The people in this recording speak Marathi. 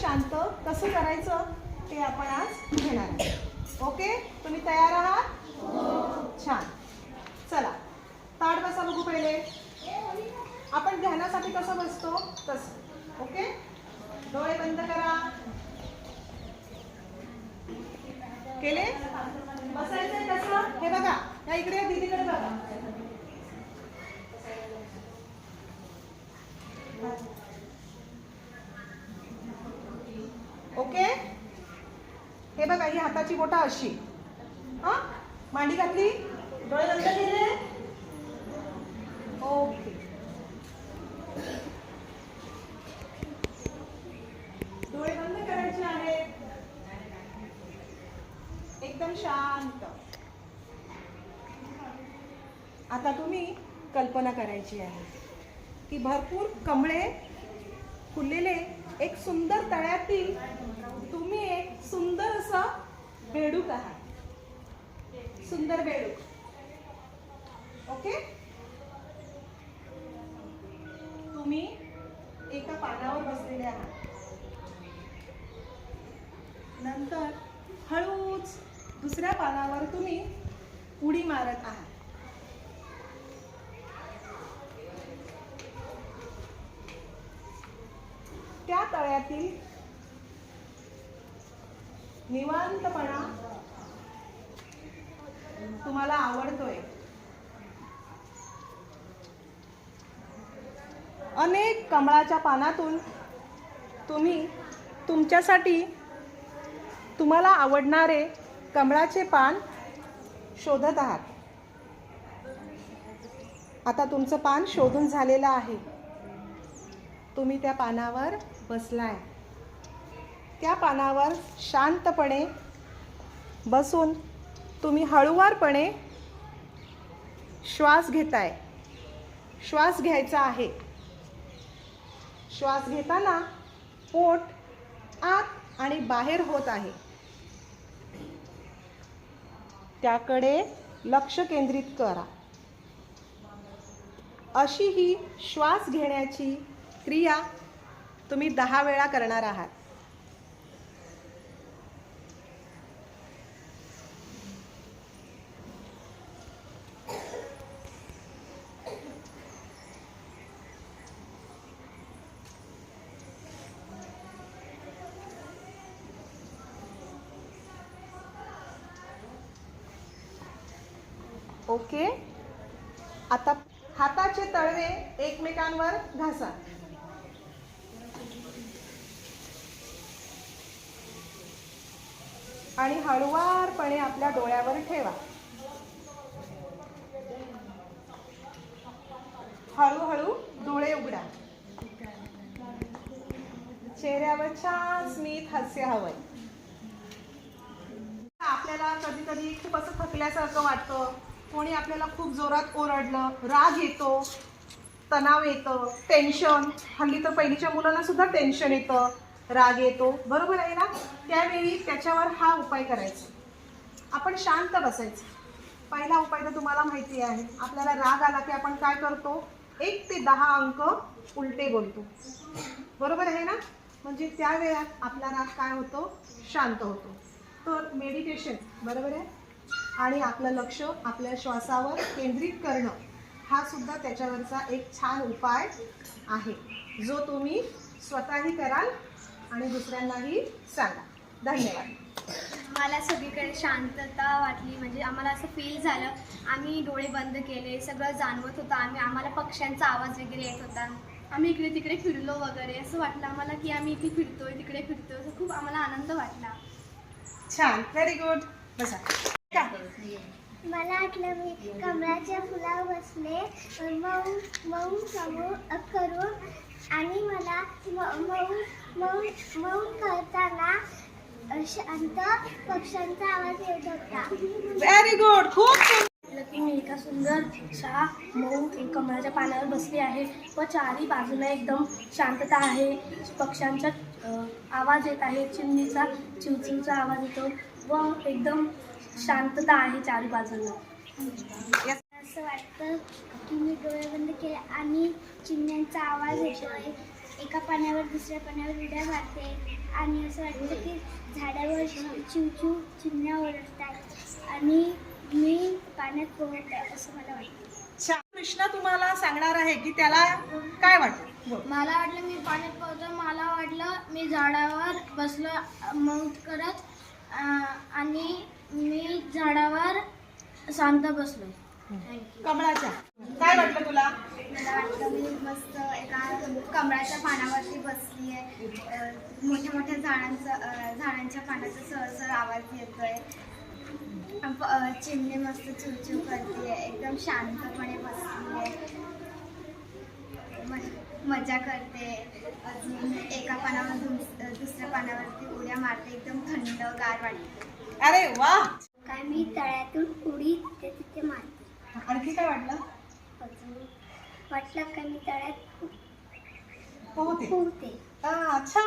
शांत कसं करायचं ते आपण आज घेणार ओके? तुम्ही तयार आहात? छान. चला. ताट बसा बघू पहिले. आपण ध्यानासाठी कसं बसतो? तसं. ओके? डोळे बंद करा. केले? बसायचंय कसं हे बघा. या इकडे या दीदीकडे बघा. ओके? हे बघा ही हाताची बोटा अशी. हा? मांडी घातली? डोळे बंद केले? ओके. डोळे बंद करायचे आहेत. एकदम शांत. आता तुम्ही कल्पना करायची आहे की भरपूर कमळे फुललेले एक सुंदर तळ्यातील तुम्ही एक सुंदर असं बेडूक आहात. सुंदर बेडूक. ओके? तुम्ही एका पानावर बसलेले आहात. नंतर हळूच दुसऱ्या पानावर तुम्ही उडी मारत आहात त्या तळ्यातील निवांतपणा तुम्हाला आवडतोय. अनेक कमळाच्या पानातून तुम्ही तुमच्यासाठी तुम्हाला आवडणारे कमळाचे पान शोधत आहात. आता तुमचं पान शोधून झालेलं आहे. तुम्ही त्या पानावर बसला आहे त्या पानावर शांतपणे बसून तुम्ही हळुवारपणे श्वास घेताय. श्वास घ्यायचा आहे. श्वास घेताना पोट आत आणि बाहेर होत आहे. त्याकडे लक्ष केंद्रित करा. अशी ही श्वास घेण्याची क्रिया तुम्ही दहा वेळा करणार आहात. ओके? आता हाताचे तळवे एकमेकांवर घासा. आणि हळुवारपणे आपल्या डोळ्यावर ठेवा. हळूहळू डोळे उघडा. चेहऱ्यावर छान स्मित हास्य हवंय. आपल्याला कधी कधी खूप असं थकल्यासारखं वाटतं. कोणी आपल्याला खूप जोरात ओरडलं राग येतो तणाव येतं टेन्शन हल्ली तर पहिलीच्या मुलांना सुद्धा टेन्शन येतं. राग येतो. बरोबर आहे ना? त्यावेळी त्याच्यावर हा उपाय करायचा. आपण शांत बसायचं. पहिला उपाय तर तुम्हाला माहिती आहे. आपल्याला राग आला की आपण काय करतो? एक ते दहा अंक उलटे बोलतो. बरोबर आहे ना? म्हणजे त्यावेळात आपला राग काय होतो? शांत होतो. तर मेडिटेशन बरोबर आहे? आणि आपलं लक्ष आपल्या श्वासावर केंद्रित करणं हा सुद्धा त्याच्यावरचा एक छान उपाय आहे. जो तुम्ही स्वतःही कराल आणि दुसऱ्यांनाही सांगा. धन्यवाद. मला सगळीकडे शांतता वाटली म्हणजे आम्हाला असं फील झालं. आम्ही डोळे बंद केले सगळं जाणवत होतं. आम्ही आम्हाला पक्ष्यांचा आवाज वगैरे येत होता. आम्ही इकडे तिकडे फिरलो वगैरे. असं वाटलं आम्हाला की आम्ही इथे फिरतोय तिकडे फिरतोय. असं खूप आम्हाला आनंद वाटला. छान. व्हेरी गुड बसा. का मला वाटलं मी कमळाच्या फुलावर बसले. मऊ मऊ समोर करून आणि मला म- मऊ मऊ मऊ करताना शांत पक्ष्यांचा आवाज येत होता. व्हेरी गुड खूप की मी एका सुंदर अशा मऊ एक कमळाच्या पानावर बसली आहे. व चारही बाजूला एकदम शांतता आहे. पक्ष्यांचा आवाज येत आहे. चिमणीचा चिवचिवचा आवाज येतो. व एकदम शांतता आहे चारी बाजूला. Yes. असं वाटतं की मी डोळे बंद केले आणि चिमण्यांचा आवाज येतोय. एका पाण्यावर दुसऱ्या पाण्यावर उड्या मारते. आणि असं वाटतं की झाडावर चिवचिव चिमण्या ओरडतात आणि मी पाण्यात पोहत असं मला वाटतं. कृष्णा तुम्हाला सांगणार आहे की त्याला काय वाटतं? बोल. मला वाटलं मी पाण्यात पोहतो मला वाटलं मी झाडावर बसलो मौत करत आणि मी झाडावर शांत बसलो कमळाच्या. काय वाटलं तुला? मला वाटतं मी मस्त एका कमळाच्या पानावरती बसली आहे. मोठ्या मोठ्या झाडांचं अ, झाडांच्या पानाचा सहसर आवाज येतोय. प- अ, चिमणी मस्त चिवचिव करते एकदम शांतपणे बसली आहे म- मजा करते. अजून एका पानावर दुस- दुसऱ्या पानावरती उड्या मारते. एकदम थंडगार वाटते. अरे वा! काय मी तळ्यातून उडी तिथे मारते. आणखी काय वाटलं? अजून वाटलं का मी तळ्यात पोहते पोहते हा, अच्छा.